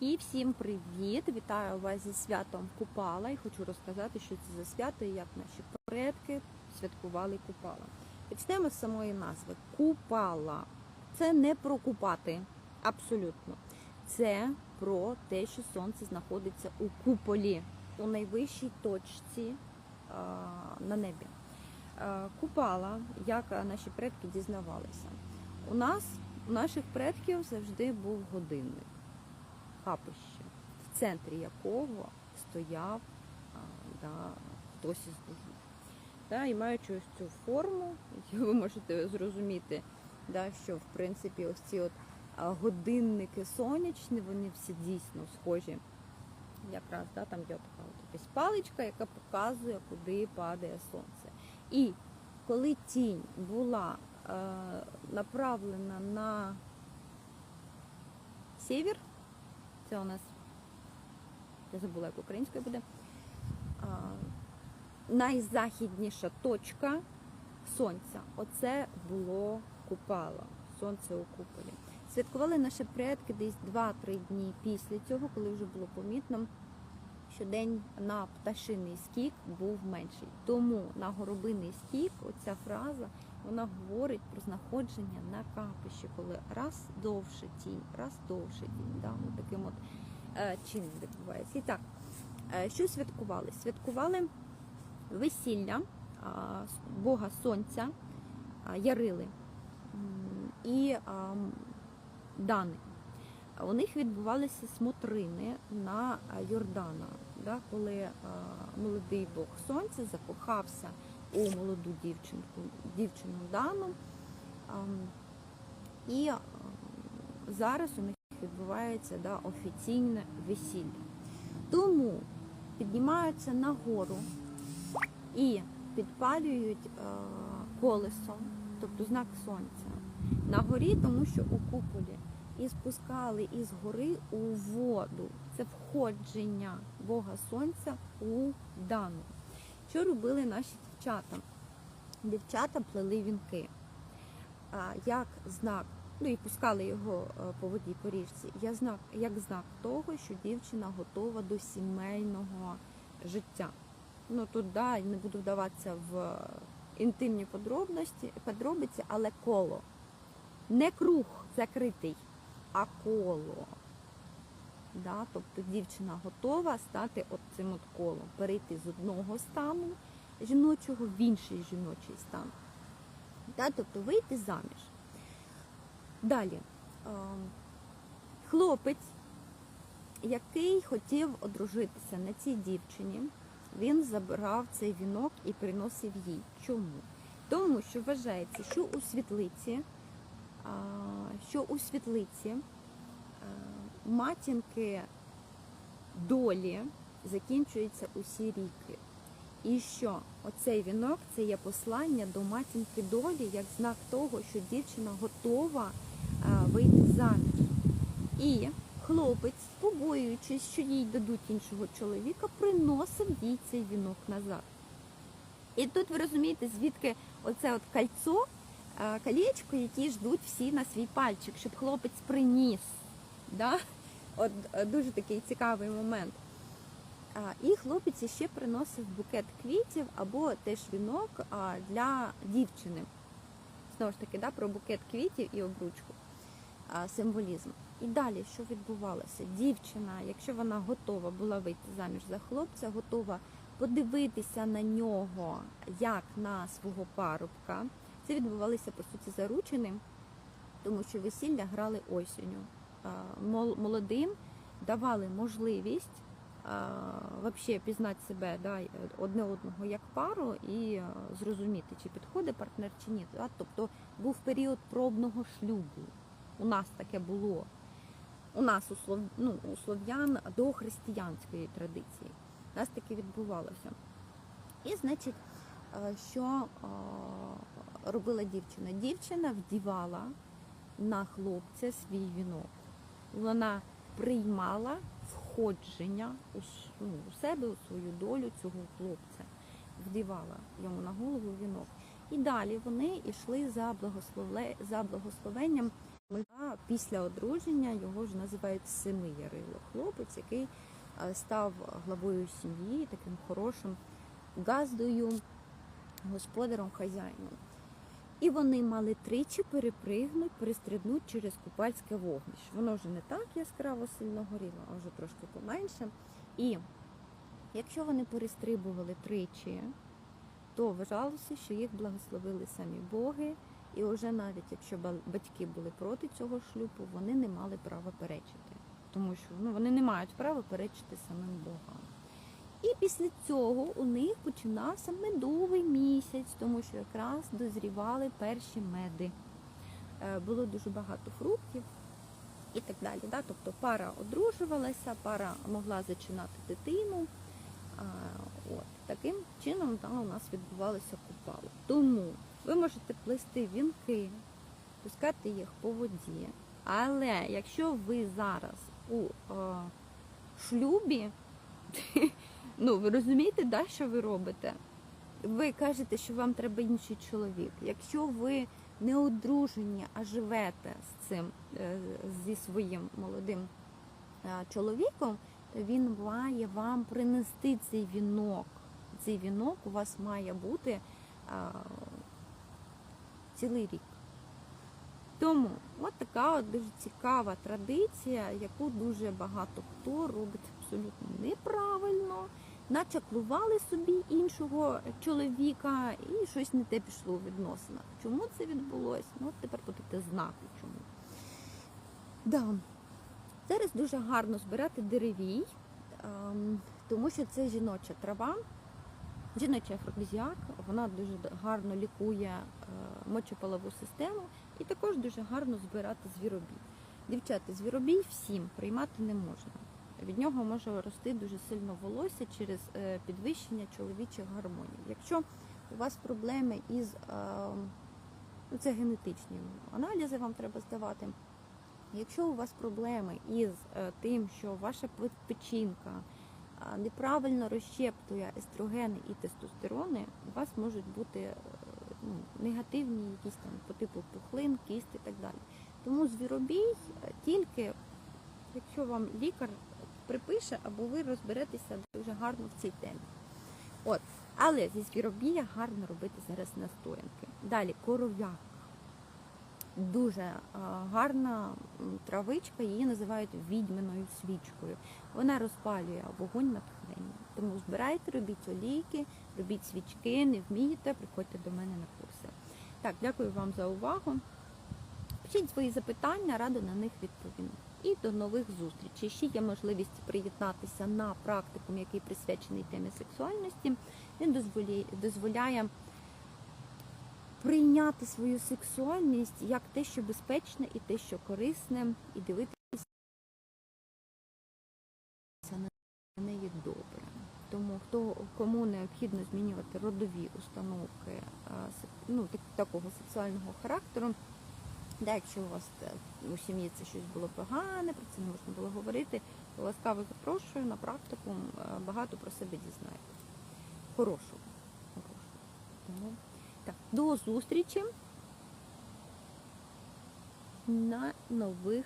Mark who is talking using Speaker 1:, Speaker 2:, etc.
Speaker 1: І всім привіт! Вітаю вас зі святом Купала і хочу розказати, що це за свято і як наші предки святкували Купала. Почнемо з самої назви. Купала. Це не про купати, абсолютно. Це про те, що сонце знаходиться у куполі, у найвищій точці а, на небі. А, Купала, як наші предки дізнавалися. У нас, у наших предків завжди був годинник капище, в центрі якого стояв да, хтось із богів. Да, і маючи ось цю форму, ви можете зрозуміти, да, що в принципі ось ці от годинники сонячні, вони всі дійсно схожі. Якраз да, там є така от якась паличка, яка показує, куди падає сонце. І коли тінь була е, направлена на север, це у нас, я забула, як українською буде. А, найзахідніша точка сонця. Оце було купало, сонце у куполі. Святкували наші предки десь 2-3 дні після цього, коли вже було помітно, що день на пташиний скік був менший. Тому на горобиний скік, оця фраза, вона говорить про знаходження на капищі, коли раз довше тінь, раз довше тінь. Да? Ну, таким от е, чином відбувається. І так, е, що святкували? Святкували весілля с- Бога Сонця, а, Ярили і м, Дани. У них відбувалися смотрини на Йордана, да, коли молодий Бог Сонця закохався у молоду дівчинку, дівчину Дану. І зараз у них відбувається да, офіційне весілля. Тому піднімаються на гору і підпалюють колесо, тобто знак сонця, на горі, тому що у куполі і спускали із гори у воду. Це входження Бога Сонця у Дану. Що робили наші дівчата? Дівчата плели вінки як знак, ну і пускали його е, по воді по річці, як знак того, що дівчина готова до сімейного життя. Ну тут да, не буду вдаватися в інтимні подробності, подробиці, але коло. Не круг закритий, а коло. Да? Тобто дівчина готова стати цим от колом, перейти з одного стану жіночого в інший жіночий стан. Да? Тобто вийти заміж. Далі. е, Хлопець, який хотів одружитися на цій дівчині, він забирав цей вінок і приносив їй. Чому? Тому що вважається, що у світлиці, що у світлиці матінки долі закінчуються усі ріки. І що оцей вінок це є послання до матінки долі як знак того, що дівчина готова вийти заміж. І хлопець, побоюючись, що їй дадуть іншого чоловіка, приносив їй цей вінок назад. І тут ви розумієте, звідки оце от кольцо, колечко, які ждуть всі на свій пальчик, щоб хлопець приніс. Да? От е, дуже такий цікавий момент. І хлопець ще приносив букет квітів або теж вінок для дівчини. Знову ж таки, да, про букет квітів і обручку, символізм. І далі, що відбувалося? Дівчина, якщо вона готова була вийти заміж за хлопця, готова подивитися на нього як на свого парубка. Це відбувалися по суті заручини, тому що весілля грали осінню. Молодим давали можливість вообще пізнати себе да, одне одного як пару і зрозуміти, чи підходить партнер чи ні. Да? Тобто був період пробного шлюбу. У нас таке було. У нас у, слов... ну, у слов'ян до християнської традиції. У нас таке відбувалося. І, значить, що робила дівчина? Дівчина вдівала на хлопця свій вінок. Вона приймала входження у, ну, у себе, у свою долю цього хлопця, вдівала йому на голову вінок. І далі вони йшли за, за благословенням після одруження його ж називають семиярило. Хлопець, який став главою сім'ї, таким хорошим газдою, господарем, хазяїном. І вони мали тричі перепригнути, перестрибнути через купальське вогнище. Воно вже не так яскраво сильно горіло, а вже трошки поменше. І якщо вони перестрибували тричі, то вважалося, що їх благословили самі боги. І вже навіть якщо батьки були проти цього шлюбу, вони не мали права перечити, тому що ну, вони не мають права перечити самим богам. І після цього у них починався медовий місяць, тому що якраз дозрівали перші меди. Е, Було дуже багато фруктів і так далі. Да? Тобто пара одружувалася, пара могла зачинати дитину. От таким чином да, у нас відбувалося купало. Тому ви можете плести вінки, пускати їх по воді. Але якщо ви зараз у е, шлюбі, ну ви розумієте, да, що ви робите? Ви кажете, що вам треба інший чоловік. Якщо ви не одружені, а живете з цим е, зі своїм молодим е, чоловіком, то він має вам принести цей вінок. Цей вінок у вас має бути а, цілий рік. Тому от така от дуже цікава традиція, яку дуже багато хто робить абсолютно неправильно, начаклували собі іншого чоловіка і щось не те пішло у відносинах. Чому це відбулося? Ну, от тепер будете знати чому. Да. Зараз дуже гарно збирати деревій, ем, тому що це жіноча трава, жіночий афродизіак, вона дуже гарно лікує е, мочополову систему і також дуже гарно збирати звіробій. Дівчата, звіробій всім приймати не можна. Від нього може рости дуже сильно волосся через е, підвищення чоловічих гормонів. Якщо у вас проблеми із ем, ну, це генетичні аналізи, вам треба здавати. Якщо у вас проблеми із е, тим, що ваша пе- печінка неправильно розщептує естрогени і тестостерони, у вас можуть бути е, ну, негативні якісь там по типу пухлин, кіст і так далі. Тому звіробій е, тільки, якщо вам лікар припише, або ви розберетеся дуже гарно в цій темі. От. Але зі звіробія гарно робити зараз настоянки. Далі коров'як дуже е, гарна травичка, її називають відьминою свічкою. Вона розпалює вогонь натхнення. Тому збирайте, робіть олійки, робіть свічки, не вмієте, приходьте до мене на курси. Так, дякую вам за увагу. Пишіть свої запитання, радо на них відповім. І до нових зустрічей. Ще є можливість приєднатися на практикум, який присвячений темі сексуальності. Він дозволяє, дозволяє прийняти свою сексуальність як те, що безпечне, і те, що корисне, і дивитися на неї добре. Тому хто кому необхідно змінювати родові установки ну, такого сексуального характеру, да, якщо у вас е, у сім'ї це щось було погане, про це не можна було говорити, ласкаво запрошую на практику, багато про себе дізнаєтесь. Хорошого. Хорошого. Так, до зустрічі на нових